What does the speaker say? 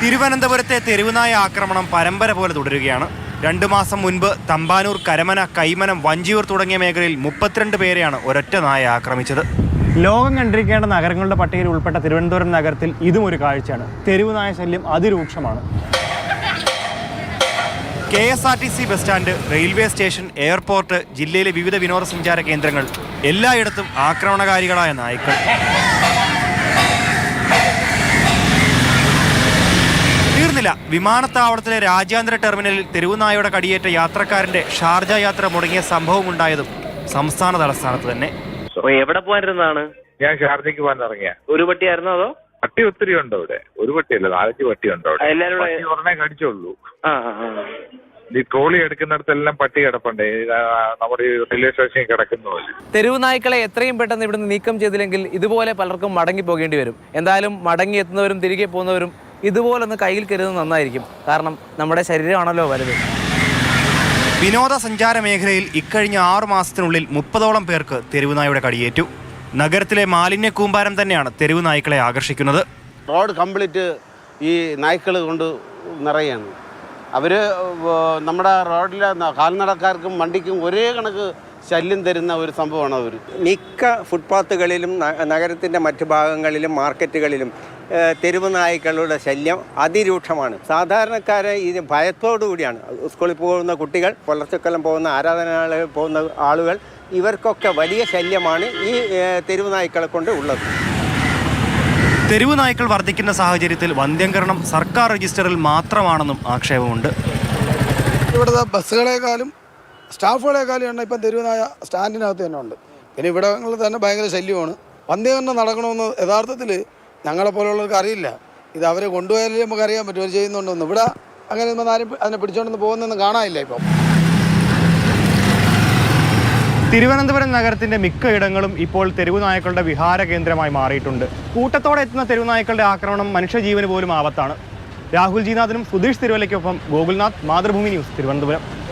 തിരുവനന്തപുരത്തെ തെരുവുനായ ആക്രമണം പരമ്പര പോലെ തുടരുകയാണ്. രണ്ടു മാസം മുൻപ് തമ്പാനൂർ കരമന കൈമനം വഞ്ചിയൂർ തുടങ്ങിയ മേഖലയിൽ മുപ്പത്തിരണ്ട് പേരെയാണ് ഒരൊറ്റ നായ ആക്രമിച്ചത്. ലോകം കണ്ടിരിക്കേണ്ട നഗരങ്ങളുടെ പട്ടികയിൽ ഉൾപ്പെട്ട തിരുവനന്തപുരം നഗരത്തിൽ ഇതും ഒരു കാഴ്ചയാണ്. തെരുവുനായ ശല്യം അതിരൂക്ഷമാണ്. K S R T C bus stand railway station airport ജില്ലയിലെ വിവിധ വിനോദസഞ്ചാര കേന്ദ്രങ്ങൾ എല്ലായിടത്തും ആക്രമണകാരികളായ നായ്ക്കൾ. തീർന്നില്ല വിമാനത്താവളത്തിലെ രാജ്യാന്തര ടെർമിനലിൽ തെരുവുനായയുടെ കടിയേറ്റ യാത്രക്കാരന്റെ ഷാർജ യാത്ര മുടങ്ങിയ സംഭവം ഉണ്ടായതും സംസ്ഥാന തലസ്ഥാനത്ത് തന്നെ. എവിടെ പോകാനിരുന്നതാണ്? ഞാൻ ഷാർജയ്ക്ക് പോകാൻ ഇറങ്ങിയ ഒരു പട്ടിയായിരുന്നോ അതോ? പട്ടി ഒത്തിരി ഉണ്ട് അവിടെ ഒരു പട്ടിയല്ല നാലഞ്ച് പട്ടി ഉണ്ട് അവിടെ ഉടനെ കടിച്ചുള്ളൂ. ഈ ട്രോളി എടുക്കുന്നിടത്തെല്ലാം പട്ടി കിടപ്പുണ്ട്. നമ്മുടെ റെയിൽവേ സ്റ്റേഷൻ കിടക്കുന്ന പോലെ. തെരുവ് നായ്ക്കളെ എത്രയും പെട്ടെന്ന് ഇവിടുന്ന് നീക്കം ചെയ്തില്ലെങ്കിൽ ഇതുപോലെ പലർക്കും മടങ്ങി പോകേണ്ടി വരും. എന്തായാലും മടങ്ങി എത്തുന്നവരും തിരികെ പോകുന്നവരും ഇതുപോലൊന്ന് കയ്യിൽ കരുതുന്നത് നന്നായിരിക്കും. കാരണം നമ്മുടെ ശരീരമാണല്ലോ വലുത്. വിനോദസഞ്ചാര മേഖലയിൽ ഇക്കഴിഞ്ഞ ആറു മാസത്തിനുള്ളിൽ മുപ്പതോളം പേർക്ക് തെരുവുനായുടെ കടിയേറ്റു. നഗരത്തിലെ മാലിന്യ കൂമ്പാരം തന്നെയാണ് തെരുവു നായ്ക്കളെ ആകർഷിക്കുന്നത്. റോഡ് കംപ്ലീറ്റ് ഈ നായ്ക്കൾ കൊണ്ട് നിറയാണ്. അവർ നമ്മുടെ റോഡിലെ കാൽനടക്കാർക്കും വണ്ടിക്കും ഒരേ കണക്ക് ശല്യം തരുന്ന ഒരു സംഭവമാണ് അവർ മിക്ക ഫുട്പാത്തുകളിലും നഗരത്തിന്റെ മറ്റു ഭാഗങ്ങളിലും മാർക്കറ്റുകളിലും തെരുവ് നായ്ക്കളുടെ ശല്യം അതിരൂക്ഷമാണ്. സാധാരണക്കാരെ ഇത് ഭയത്തോടു കൂടിയാണ്. സ്കൂളിൽ പോകുന്ന കുട്ടികൾ പുലർച്ചക്കൊല്ലം പോകുന്ന ആരാധനാലയം പോകുന്ന ആളുകൾ ഇവർക്കൊക്കെ വലിയ ശല്യമാണ് ഈ തെരുവ് നായ്ക്കളെ കൊണ്ട് ഉള്ളത്. തെരുവ് നായ്ക്കൾ വർദ്ധിക്കുന്ന സാഹചര്യത്തിൽ വന്ധ്യംകരണം സർക്കാർ രജിസ്റ്ററിൽ മാത്രമാണെന്നും ആക്ഷേപമുണ്ട്. ഇവിടുത്തെ ബസ്സുകളെക്കാളും സ്റ്റാഫുകളെക്കാളും എണ്ണം ഇപ്പം തെരുവുനായ സ്റ്റാൻഡിനകത്ത് തന്നെ ഉണ്ട്. പിന്നെ ഇവിടങ്ങളിൽ തന്നെ ഭയങ്കര ശല്യമാണ്. വന്ധ്യകരണം നടക്കണമെന്ന് യഥാർത്ഥത്തിൽ ഞങ്ങളെപ്പോലുള്ളവർക്ക് അറിയില്ല. ഇത് അവരെ കൊണ്ടുപോയാലേ നമുക്ക് അറിയാൻ പറ്റും. അവർ ചെയ്യുന്നുണ്ടെന്ന്. ഇവിടെ അങ്ങനെ നമ്മൾ ആരും അതിനെ പിടിച്ചോണ്ടെന്ന് പോകുന്നൊന്നും കാണാനില്ല ഇപ്പം. തിരുവനന്തപുരം നഗരത്തിന്റെ മിക്ക ഇടങ്ങളും ഇപ്പോൾ തെരുവുനായ്ക്കളുടെ വിഹാര കേന്ദ്രമായി മാറിയിട്ടുണ്ട്. കൂട്ടത്തോടെ എത്തുന്ന തെരുവുനായ്ക്കളുടെ ആക്രമണം മനുഷ്യജീവന് പോലും ആപത്താണ്. രാഹുൽ ജിനാഥിനും സുധീഷ് തിരുവല്ലയ്ക്കൊപ്പം ഗോകുൽനാഥ് മാതൃഭൂമി ന്യൂസ് തിരുവനന്തപുരം.